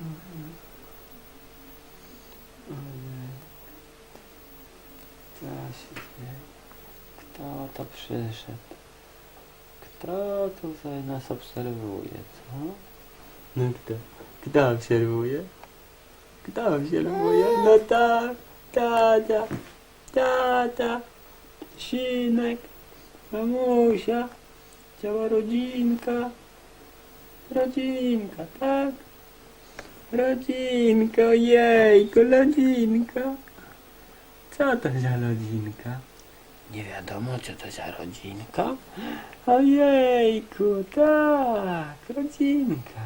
Ojej. Co się dzieje? Kto to przyszedł? Kto tutaj nas obserwuje, co? No kto? Kto obserwuje? Kto obserwuje? No tak, tata, tata, synek, mamusia, cała rodzinka, rodzinka, tak? Rodzinka, ojejku, rodzinka. Co to za rodzinka? Nie wiadomo, co to za rodzinka. Ojejku, tak, rodzinka.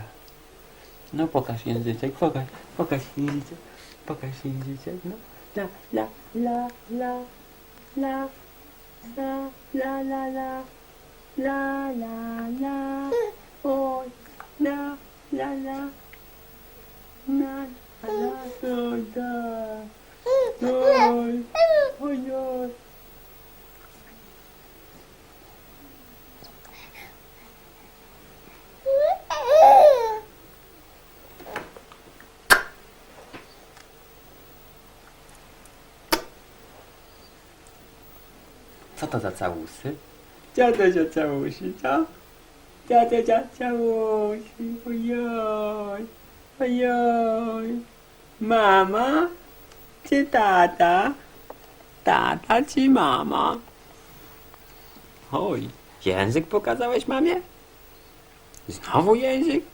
No pokaż języczek, pokaż, pokaż języczek, pokaż języczek, no. La, la, la, la, la, la, la, la, la, la, la, la, oj, la, la, la, Co to za całusy? Co to za całusy, co? Co to za całusy? Ojoj, ojoj. Mama czy tata? Tata czy mama? Oj, język pokazałeś mamie? Znowu język?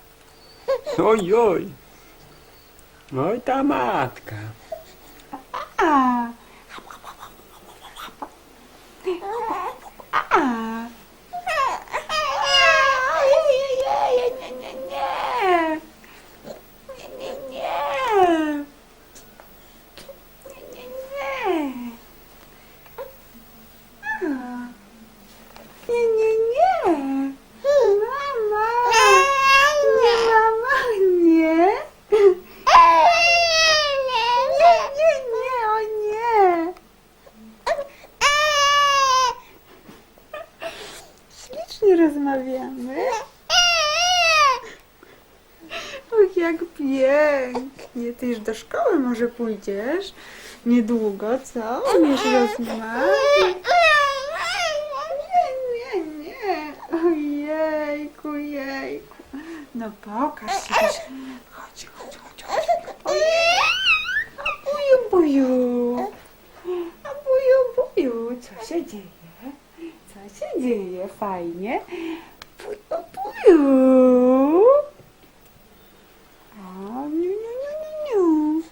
Oj, oj. Oj, ta matka. A. A. Ojej, nie, nie, nie. Nie, nie, nie. Nie, nie, nie. A. Nie, nie, nie. Mama. Nie, mama, nie. Nie, nie, nie, o nie. Ślicznie rozmawiamy. Och, jak pięknie. Ty już do szkoły może pójdziesz? Niedługo, co? Umiesz rozmawiać? Nie, nie, nie. Ojejku, jejku. No pokaż się. Chodź, chodź, chodź, chodź. Ojej. Buju, buju. A buju, buju. Co się dzieje? Co się dzieje? Fajnie. Buju, buju. O, niu, niu, niu, niu.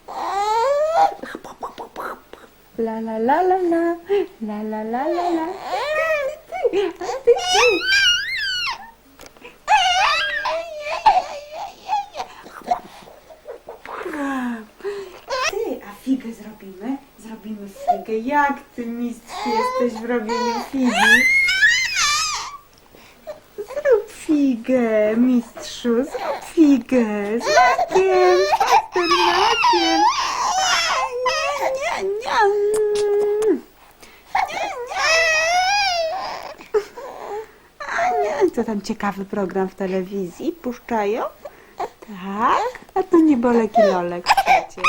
La la la la la. La la la la la. Ty, ty, ty. A ty, ty. A figę zrobimy? Zrobimy figę. Jak ty mistrz jesteś w robieniu figi? Zrób figę, mistrzu, zrób figę. Z makiem, z pasternakiem. Nie, nie, nie. Nie, nie. A nie, to tam ciekawy program w telewizji puszczają? Tak? A to nie Bolek i Lolek przecież.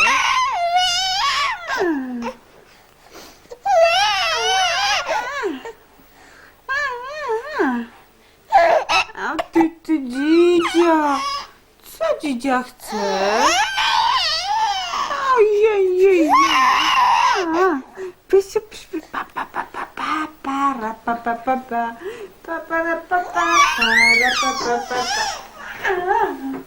A ty, ty dzidzia! Dzidzia chce? Ojej, Pysiu, psi, pa, pa, pa, pa, pa, pa, ra, pa, pa, pa, pa, pa, pa, ra, pa, pa, pa, ra.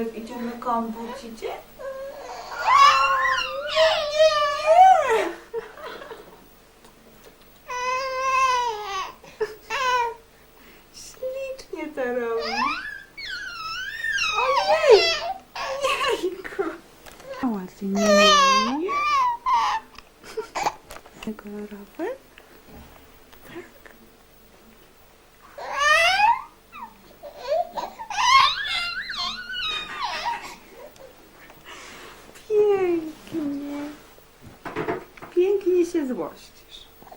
idziemy kompot idzie? Nie, Ślicznie to robi. Ojej! Jejku! Ała, ty nie.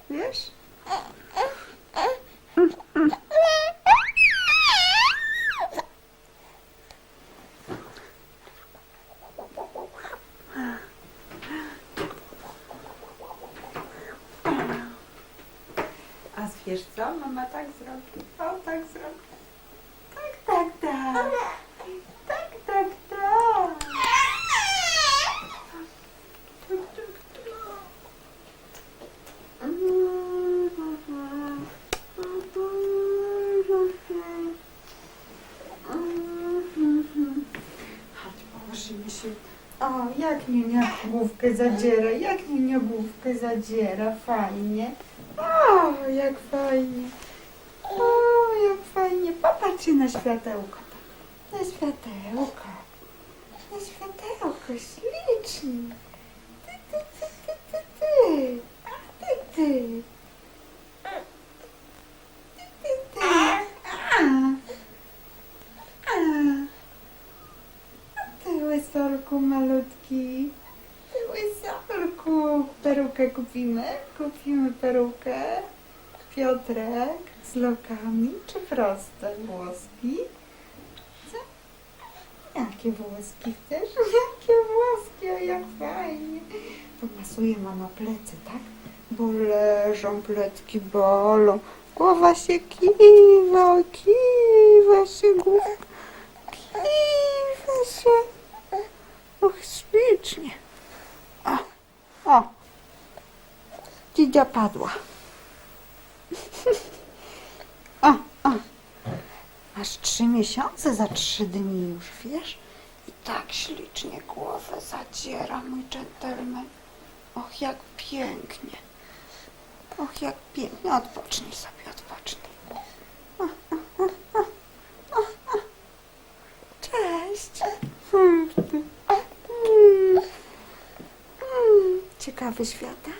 Wiesz? A wiesz co? Mama tak zrobi. O, tak zrobi. Tak, tak. Tak, tak, tak. Tak, tak, tak. Chodź, położymy się. O, jak mnie główkę zadziera, jak mnie główkę zadziera, fajnie. O, jak fajnie. O, jak fajnie. Popatrzcie na światełko. Na światełko. Na światełko, ślicznie. Ty, ty, ty, ty, ty, ty. A, ty. Ty, ty, ty. A. A. A ty, łysolku malutki. Ty, łysolku. Perukę kupimy? Kupimy perukę. Piotrek z lokami, czy proste włoski? Co? Jakie włoski chcesz? Jakie włoski, o jak fajnie. Pomasuje mama plecy, tak? Bo leżą, plecki bolą. Głowa się kiwa, kiwa się głowa. Kiwa się. Och, ślicznie. O, o. Dzidzia padła. O, o. Masz trzy miesiące za trzy dni już, wiesz? I tak ślicznie głowę zadziera mój dżentelmen. Och, jak pięknie. Och, jak pięknie. Odpocznij sobie, odpocznij. Cześć. Hmm. Hmm. Hmm. Ciekawy świata?